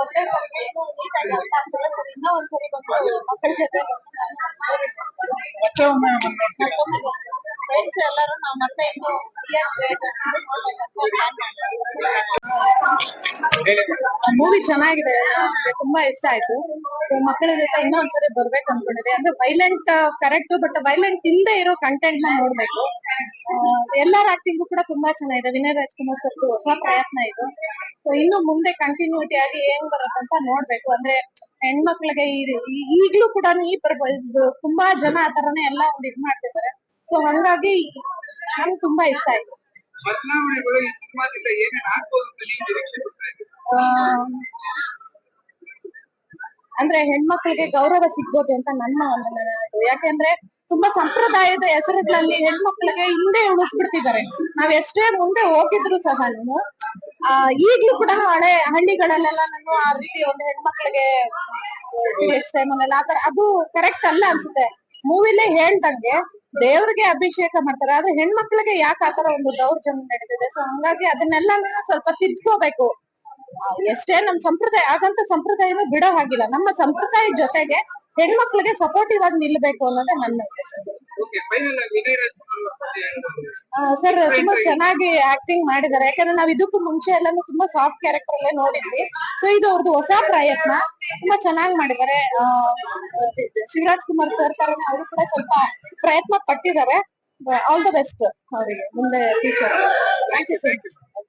ಒಂದೇ ಸರಿ ನೀಟಾಗಿ ಅರ್ಥ ಆಗ್ತಿಲ್ಲ ಸರ್ ಇನ್ನೂ ಒಂದ್ಸರಿ ಬಂದು ಮಕ್ಕಳ ಜೊತೆ ಮತ್ತೊಮ್ಮೆ ಫ್ರೆಂಡ್ಸ್ ಎಲ್ಲರೂ ನಾವು ಮತ್ತೆ ಇನ್ನು ಮೂವಿ ಚೆನ್ನಾಗಿದೆ ನನಗೆ ತುಂಬಾ ಇಷ್ಟ ಆಯ್ತು. ಮಕ್ಕಳ ಜೊತೆ ಇನ್ನೊಂದ್ಸರಿ ಬರ್ಬೇಕು ಅನ್ಕೊಂಡಿದೆ. ಅಂದ್ರೆ ವೈಲೆಂಟ್ ಕರೆಕ್ಟ್ ಬಟ್ ವೈಲೆಂಟ್ ಇಲ್ಲದೆ ಇರೋ ಕಂಟೆಂಟ್ನ ನೋಡ್ಬೇಕು. ಎಲ್ಲರ ಆಕ್ಟಿಂಗು ಕೂಡ ತುಂಬಾ ಚೆನ್ನಾಗಿದೆ. ವಿನಯ್ ರಾಜ್ಕುಮಾರ್ ಸರ್ದು ಹೊಸ ಪ್ರಯತ್ನ ಇದು. ಸೊ ಇನ್ನು ಮುಂದೆ ಕಂಟಿನ್ಯೂಟಿ ಆಗಿ ಏನ್ ಬರುತ್ತಂತ ನೋಡ್ಬೇಕು. ಅಂದ್ರೆ ಹೆಣ್ಮಕ್ಳಿಗೆ ಈಗ್ಲೂ ಕೂಡ ಈ ಪರ್ವ- ತುಂಬಾ ಜನ ಆ ತರನೇ ಎಲ್ಲ ಒಂದ್ ಇದ್ ಮಾಡ್ತಿದ್ದಾರೆ. ಸೊ ಹಂಗಾಗಿ ನಮ್ಗೆ ತುಂಬಾ ಇಷ್ಟ ಆಯ್ತು. ಬದಲಾವಣೆಗಳು ಈ ಸಿನಿಮಾದಿಂದ ಏನೇನ್ ಆಗ್ಬೋದು ಅಂತ ನೀವು ನಿರೀಕ್ಷೆ ಆ, ಅಂದ್ರೆ ಹೆಣ್ಮಕ್ಳಿಗೆ ಗೌರವ ಸಿಗ್ಬೋದು ಅಂತ ನನ್ನ ಒಂದು ಇದು ಯಾಕೆಂದ್ರೆ ತುಂಬಾ ಸಂಪ್ರದಾಯದ ಹೆಸರುಗಳಲ್ಲಿ ಹೆಣ್ಮಕ್ಳಿಗೆ ಹಿಂದೆ ಉಳಿಸ್ಬಿಡ್ತಿದ್ದಾರೆ. ನಾವ್ ಎಷ್ಟೇ ಮುಂದೆ ಹೋಗಿದ್ರು ಸಹ ಆ, ಈಗ್ಲೂ ಕೂಡ ಹಳೆ ಹಳ್ಳಿಗಳಲ್ಲೆಲ್ಲ ನಾನು ಆ ರೀತಿ ಒಂದು ಹೆಣ್ಮಕ್ಳಿಗೆ ಪೀರಿಯಡ್ಸ್ ಟೈಮಲ್ಲೆಲ್ಲ ಆತರ ಅದು ಕರೆಕ್ಟ್ ಅಲ್ಲ ಅನ್ಸುತ್ತೆ. ಮೂವಿಲೇ ಹೇಳ್ದಂಗೆ ದೇವ್ರಿಗೆ ಅಭಿಷೇಕ ಮಾಡ್ತಾರೆ. ಆದ್ರೆ ಹೆಣ್ಮಕ್ಳಿಗೆ ಯಾಕೆ ಆತರ ಒಂದು ದೌರ್ಜನ್ಯ ನಡೀತಿದೆ? ಸೊ ಹಂಗಾಗಿ ಅದನ್ನೆಲ್ಲ ಸ್ವಲ್ಪ ತಿದ್ಕೋಬೇಕು. ಎಷ್ಟೇ ನಮ್ ಸಂಪ್ರದಾಯ ಆಗಂತ ಸಂಪ್ರದಾಯನೂ ಬಿಡೋ ಹಾಗಿಲ್ಲ. ನಮ್ಮ ಸಂಪ್ರದಾಯ ಜೊತೆಗೆ ಹೆಣ್ಮಕ್ಳಿಗೆ ಸಪೋರ್ಟಿವ್ ಆಗಿ ನಿಲ್ಬೇಕು ಅನ್ನೋದೇ ನನ್ನ ಸರ್ ತುಂಬಾ ಚೆನ್ನಾಗಿ ಆಕ್ಟಿಂಗ್ ಮಾಡಿದ್ದಾರೆ. ಯಾಕಂದ್ರೆ ನಾವ್ ಇದಕ್ಕೂ ಮುಂಚೆ ಎಲ್ಲಾನು ತುಂಬಾ ಸಾಫ್ಟ್ ಕ್ಯಾರೆಕ್ಟರ್ ಅಲ್ಲೇ ನೋಡಿದ್ವಿ. ಸೊ ಇದು ಅವ್ರದ್ದು ಹೊಸ ಪ್ರಯತ್ನ. ತುಂಬಾ ಚೆನ್ನಾಗಿ ಮಾಡಿದ್ದಾರೆ. ಶಿವರಾಜ್ ಕುಮಾರ್ ಸರ್ ಕಾರಣ ಅವರು ಕೂಡ ಸ್ವಲ್ಪ ಪ್ರಯತ್ನ ಪಟ್ಟಿದ್ದಾರೆ. ಆಲ್ ದ ಬೆಸ್ಟ್ ಅವರಿಗೆ. ಮುಂದೆ ಫ್ಯೂಚರ್ ಥ್ಯಾಂಕ್ ಯು ಸರ್